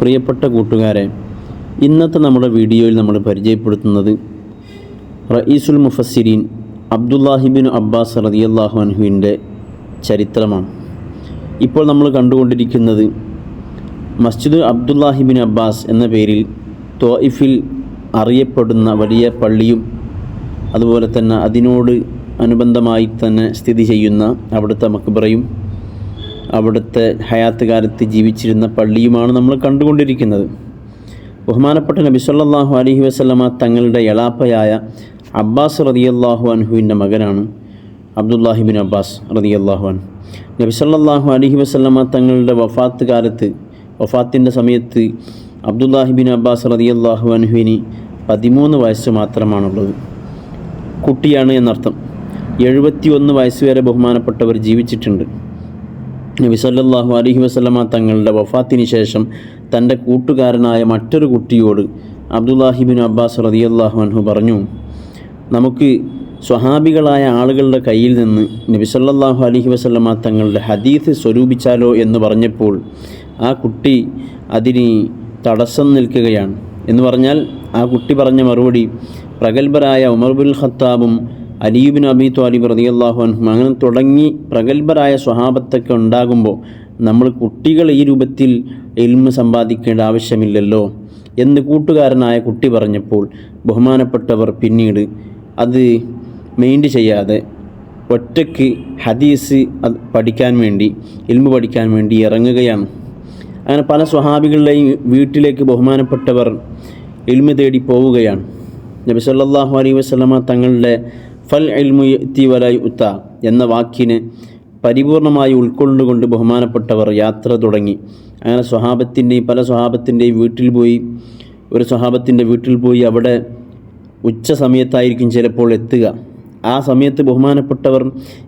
പ്രിയപ്പെട്ട കൂട്ടുകാരെ ഇന്നത്തെ നമ്മുടെ വീഡിയോയിൽ നമ്മൾ പരിചയപ്പെടുത്തുന്നത് റയീസുൽ മുഫസ്സിരീൻ അബ്ദുല്ലാഹിബിൻ അബ്ബാസ് റതിയല്ലാഹു അൻഹുവിന്റെ ചരിത്രമാണ്. ഇപ്പോൾ നമ്മൾ കണ്ടുകൊണ്ടിരിക്കുന്നത് മസ്ജിദ് അബ്ദുല്ലാഹിബിൻ അബ്ബാസ് എന്ന പേരിൽ തോയിഫിൽ അറിയപ്പെടുന്ന വലിയ പള്ളിയും അതുപോലെ തന്നെ അതിനോട് അനുബന്ധമായി തന്നെ സ്ഥിതി ചെയ്യുന്ന അവിടുത്തെ മക്ബറയും അവിടുത്തെ ഹയാത്ത് കാലത്ത് ജീവിച്ചിരുന്ന പള്ളിയുമാണ് നമ്മൾ കണ്ടുകൊണ്ടിരിക്കുന്നത്. ബഹുമാനപ്പെട്ട നബി സല്ലാഹു അലഹി വസ്ലമ തങ്ങളുടെ എളാപ്പയായ അബ്ബാസ് റതിയല്ലാഹു അൻഹുവിന്റെ മകനാണ് അബ്ദുല്ലാഹിബിൻ അബ്ബാസ് റതിയല്ലാഹു അൻ നബി സല്ലാഹു അലഹി വസ്ലമ തങ്ങളുടെ വഫാത്ത് കാലത്ത് വഫാത്തിന്റെ സമയത്ത് അബ്ദുല്ലാഹിബിൻ അബ്ബാസ് റതിയല്ലാഹു അൻഹുവിന് പതിമൂന്ന് വയസ്സ് മാത്രമാണുള്ളത്. കുട്ടിയാണ് എന്നർത്ഥം. എഴുപത്തി ഒന്ന് വയസ്സ് വരെ ബഹുമാനപ്പെട്ടവർ ജീവിച്ചിട്ടുണ്ട്. നബി സല്ലല്ലാഹു അലൈഹി വസല്ലമ തങ്ങളുടെ വഫാത്തിന് ശേഷം തന്റെ കൂട്ടുകാരനായ മറ്റൊരു കുട്ടിയോട് അബ്ദുല്ലാഹിബിൻ അബ്ബാസ് റതിയല്ലാഹു അൻഹു പറഞ്ഞു നമുക്ക് സ്വഹാബികളായ ആളുകളുടെ കയ്യിൽ നിന്ന് നബി സല്ലല്ലാഹു അലൈഹി വസല്ലമ തങ്ങളുടെ ഹദീസ് സ്വരൂപിച്ചാലോ എന്ന് പറഞ്ഞപ്പോൾ ആ കുട്ടി അതിന് തടസ്സം നിൽക്കുകയാണ്. എന്ന് പറഞ്ഞാൽ ആ കുട്ടി പറഞ്ഞ മറുപടി പ്രഗത്ഭരായ ഉമർ ബുൽ ഖത്താബും അലീബിൻ അബി ത്വാലിബ് റതിയല്ലാഹു അൻഹും അങ്ങനെ തുടങ്ങി പ്രഗത്ഭരായ സ്വഹാബത്തൊക്കെ ഉണ്ടാകുമ്പോൾ നമ്മൾ കുട്ടികൾ ഈ രൂപത്തിൽ എൽമ സമ്പാദിക്കേണ്ട ആവശ്യമില്ലല്ലോ എന്ന് കൂട്ടുകാരനായ കുട്ടി പറഞ്ഞപ്പോൾ ബഹുമാനപ്പെട്ടവർ പിന്നീട് അത് മെയിന്റ് ചെയ്യാതെ ഒറ്റയ്ക്ക് ഹദീസ് പഠിക്കാൻ വേണ്ടി എൽമ പഠിക്കാൻ വേണ്ടി ഇറങ്ങുകയാണ്. അങ്ങനെ പല സ്വഹാബികളുടെയും വീട്ടിലേക്ക് ബഹുമാനപ്പെട്ടവർ എൽമ തേടി പോവുകയാണ്. നബി സല്ലല്ലാഹു അലൈഹി വസല്ലമ തങ്ങളുടെ ഫൽ ഇൽമു യത്തി വലായി ഉത്ത എന്ന വാക്കിന് പരിപൂർണമായി ഉൾക്കൊണ്ടുകൊണ്ട് ബഹുമാനപ്പെട്ടവർ യാത്ര തുടങ്ങി. അങ്ങനെ സ്വഹാബത്തിന്റെയും പല സ്വഹാബത്തിന്റെയും വീട്ടിൽ പോയി. ഒരു സ്വഹാബത്തിന്റെ വീട്ടിൽ പോയി അവിടെ ഉച്ച സമയത്തായിരിക്കും ചിലപ്പോൾ എത്തുക. ആ സമയത്ത് ബഹുമാനപ്പെട്ടവർ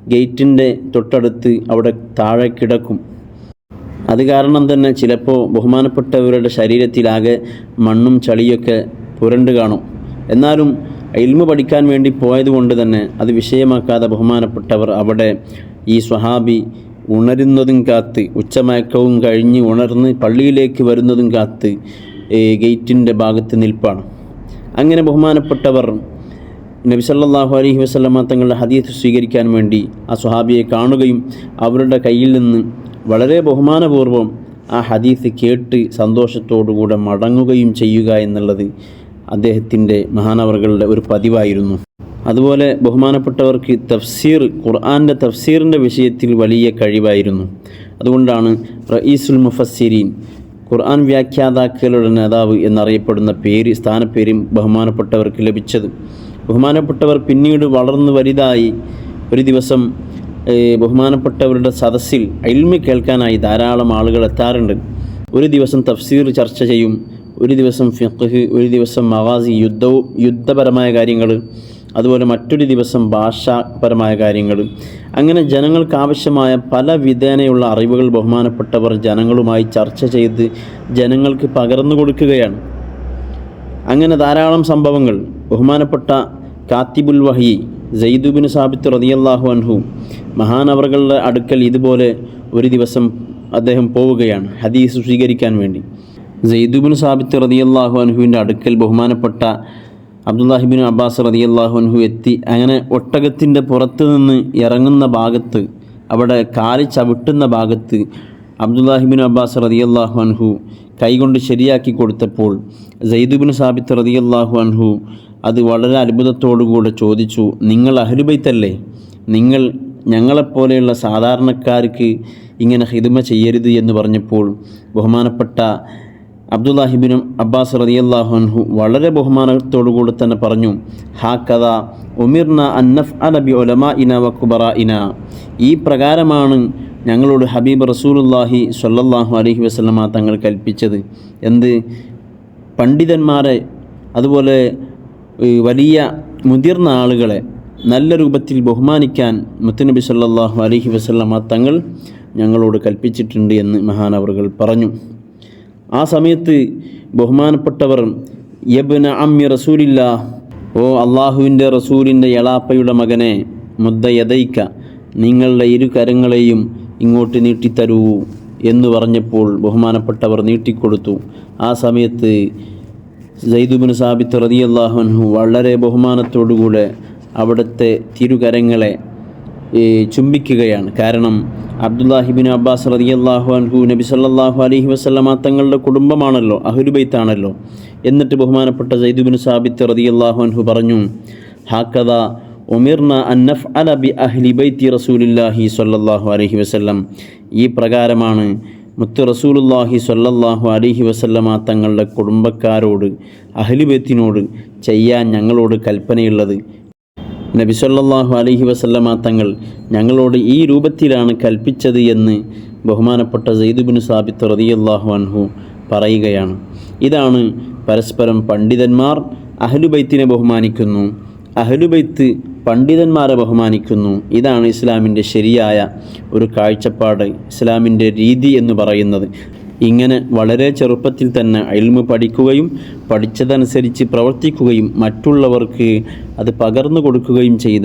ഗേറ്റിന്റെ തൊട്ടടുത്ത് അവിടെ താഴെ കിടക്കും. അത് കാരണം തന്നെ ചിലപ്പോൾ ബഹുമാനപ്പെട്ടവരുടെ ശരീരത്തിലാകെ മണ്ണും ചളിയൊക്കെ പുരണ്ട് കാണും. എന്നാലും ഇൽമു പഠിക്കാൻ വേണ്ടി പോയതുകൊണ്ട് തന്നെ അത് വിഷയമാക്കാതെ ബഹുമാനപ്പെട്ടവർ അവിടെ ഈ സ്വഹാബി ഉണരുന്നതും കാത്ത് ഉച്ചമയക്കവും കഴിഞ്ഞ് ഉണർന്ന് പള്ളിയിലേക്ക് വരുന്നതും കാത്ത് ഗേറ്റിന്റെ ഭാഗത്ത് നിൽപ്പാണ്. അങ്ങനെ ബഹുമാനപ്പെട്ടവർ നബി സല്ലല്ലാഹു അലൈഹി വസല്ലമ തങ്ങളുടെ ഹദീസ് സ്വീകരിക്കാൻ വേണ്ടി ആ സ്വഹാബിയെ കാണുകയും അവരുടെ കയ്യിൽ നിന്ന് വളരെ ബഹുമാനപൂർവം ആ ഹദീസ് കേട്ട് സന്തോഷത്തോടുകൂടെ മടങ്ങുകയും ചെയ്യുക എന്നുള്ളത് അദ്ദേഹത്തിന്റെ മഹാനവറുകളുടെ ഒരു പതിവായിരുന്നു. അതുപോലെ ബഹുമാനപ്പെട്ടവർക്ക് തഫ്സീർ ഖുർആാന്റെ തഫ്സീറിന്റെ വിഷയത്തിൽ വലിയ കഴിവായിരുന്നു. അതുകൊണ്ടാണ് റഈസുൽ മുഫസ്സിരീൻ ഖുർആൻ വ്യാഖ്യാതാക്കളുടെ നേതാവ് എന്നറിയപ്പെടുന്ന പേര് സ്ഥാനപ്പേരും ബഹുമാനപ്പെട്ടവർക്ക് ലഭിച്ചത്. ബഹുമാനപ്പെട്ടവർ പിന്നീട് വളർന്നു വലുതായി ഒരു ദിവസം ബഹുമാനപ്പെട്ടവരുടെ സദസ്സിൽ അയിൽമ കേൾക്കാനായി ധാരാളം ആളുകൾ എത്താറുണ്ട്. ഒരു ദിവസം തഫ്സീർ ചർച്ച ചെയ്യും ഒരു ദിവസം ഫിഖ് ഒരു ദിവസം മവാസി യുദ്ധവും യുദ്ധപരമായ കാര്യങ്ങൾ അതുപോലെ മറ്റൊരു ദിവസം ഭാഷാപരമായ കാര്യങ്ങൾ അങ്ങനെ ജനങ്ങൾക്ക് ആവശ്യമായ പല വിധേനയുള്ള അറിവുകൾ ബഹുമാനപ്പെട്ടവർ ജനങ്ങളുമായി ചർച്ച ചെയ്ത് ജനങ്ങൾക്ക് പകർന്നു കൊടുക്കുകയാണ്. അങ്ങനെ ധാരാളം സംഭവങ്ങൾ. ബഹുമാനപ്പെട്ട കാത്തിബുൽ വഹി ജയ്ദുബിൻ സാബിത്ത് റതിയല്ലാഹു അൻഹു മഹാനവറുകളുടെ അടുക്കൽ ഇതുപോലെ ഒരു ദിവസം അദ്ദേഹം പോവുകയാണ് ഹദീസ് സ്വീകരിക്കാൻ വേണ്ടി. ജയ്ദുബിൻ സാബിത്ത് റതിയല്ലാഹു അൻഹുവിന്റെ അടുക്കൽ ബഹുമാനപ്പെട്ട അബ്ദുല്ലാഹിബിൻ അബ്ബാസ് റതിയല്ലാഹു അൻഹു എത്തി. അങ്ങനെ ഒട്ടകത്തിന്റെ പുറത്ത് നിന്ന് ഇറങ്ങുന്ന ഭാഗത്ത് അവിടെ കാൽ ചവിട്ടുന്ന ഭാഗത്ത് അബ്ദുല്ലാഹിബിൻ അബ്ബാസ് റതിയല്ലാഹു അൻഹു കൈകൊണ്ട് ശരിയാക്കി കൊടുത്തപ്പോൾ ജയ്ദുബിൻ സാബിത്ത് റതിയല്ലാഹു അൻഹു അത് വളരെ അത്ഭുതത്തോടുകൂടെ ചോദിച്ചു നിങ്ങൾ അഹ്ലുബൈത്തല്ലേ നിങ്ങൾ ഞങ്ങളെപ്പോലെയുള്ള സാധാരണക്കാർക്ക് ഇങ്ങനെ ഹിതുമ ചെയ്യരുത് എന്ന് പറഞ്ഞപ്പോൾ ബഹുമാനപ്പെട്ട അബ്ദുല്ലാഹിബിൻ അബ്ബാസ് റതിയല്ലാഹു അൻഹു വളരെ ബഹുമാനത്തോടുകൂടി തന്നെ പറഞ്ഞു ഹാ കഥ ഉമിർന അന്നഫ് അലബി ഒലമ ഇന വക്കുബറ ഇന ഈ പ്രകാരമാണ് ഞങ്ങളോട് ഹബീബ് റസൂലുല്ലാഹി സല്ലാഹു അലഹി വസ്ലമ തങ്ങൾ കൽപ്പിച്ചത്. എന്ത്? പണ്ഡിതന്മാരെ അതുപോലെ വലിയ മുതിർന്ന ആളുകളെ നല്ല രൂപത്തിൽ ബഹുമാനിക്കാൻ മുത്തുനബി സല്ലാഹു അലഹി വസ്ലമ തങ്ങൾ ഞങ്ങളോട് കൽപ്പിച്ചിട്ടുണ്ട് എന്ന് മഹാനവറുകൾ പറഞ്ഞു. ആ സമയത്ത് ബഹുമാനപ്പെട്ടവർ യബ്ന അമ്മി റസൂലില്ല ഓ അള്ളാഹുവിന്റെ റസൂലിന്റെ എളാപ്പയുടെ മകനെ മുദ്ദ യദൈക്ക നിങ്ങളുടെ ഇരു കരങ്ങളെയും ഇങ്ങോട്ട് നീട്ടിത്തരൂ എന്ന് പറഞ്ഞപ്പോൾ ബഹുമാനപ്പെട്ടവർ നീട്ടിക്കൊടുത്തു. ആ സമയത്ത് സൈദുബിൻ സാബിത്ത് റതി അള്ളാഹുഹു വളരെ ബഹുമാനത്തോടുകൂടെ അവിടുത്തെ തിരുകരങ്ങളെ ചുംബിക്കുകയാണ്. കാരണം അബ്ദുല്ലാഹിബിൻ അബ്ബാസ് റതി അള്ളാഹു അൻഹു നബി സല്ലാഹു അലഹി വസല്ലമ തങ്ങളുടെ കുടുംബമാണല്ലോ അഹുലുബൈത്താണല്ലോ. എന്നിട്ട് ബഹുമാനപ്പെട്ട സൈദുബിൻ സാബിത്ത് റതി അള്ളാഹു അൻഹു പറഞ്ഞു ഹാക്കഥ ഒമിർന അന്നഫ് അല ബി അഹ്ലി ബൈത്തി റസൂലില്ലാഹി സ്വല്ലല്ലാഹു അലൈഹി വസല്ലം. ഈ പ്രകാരമാണ് മുത്ത് റസൂലുല്ലാഹി സല്ലാഹു അലഹി വസല്ലമ തങ്ങളുടെ കുടുംബക്കാരോട് അഹ്ലുബൈത്തിനോട് ചെയ്യാൻ ഞങ്ങളോട് കൽപ്പനയുള്ളത്. നബി അലഹി വസല്ലമ തങ്ങൾ ഞങ്ങളോട് ഈ രൂപത്തിലാണ് കൽപ്പിച്ചത് എന്ന് ബഹുമാനപ്പെട്ട സെയ്ദുബിൻ സാബിത്ത് റളിയല്ലാഹു അൻഹു പറയുകയാണ്. ഇതാണ് പരസ്പരം പണ്ഡിതന്മാർ അഹലുബൈത്തിനെ ബഹുമാനിക്കുന്നു അഹലുബൈത്ത് പണ്ഡിതന്മാരെ ബഹുമാനിക്കുന്നു. ഇതാണ് ഇസ്ലാമിന്റെ ശരിയായ ഒരു കാഴ്ചപ്പാട് ഇസ്ലാമിന്റെ രീതി എന്ന് പറയുന്നത്. ഇങ്ങനെ വളരെ ചെറുപ്പത്തിൽ തന്നെ അയൽമ് പഠിക്കുകയും പഠിച്ചതനുസരിച്ച് പ്രവർത്തിക്കുകയും മറ്റുള്ളവർക്ക് അത് പകർന്നു കൊടുക്കുകയും ചെയ്ത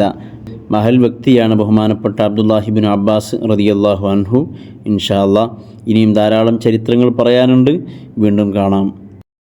മഹൽ വ്യക്തിയാണ് ബഹുമാനപ്പെട്ട അബ്ദുല്ലാഹിബിൻ അബ്ബാസ് റതിയല്ലാഹു അൻഹു. ഇൻഷാല്ല ഇനിയും ധാരാളം ചരിത്രങ്ങൾ പറയാനുണ്ട്. വീണ്ടും കാണാം.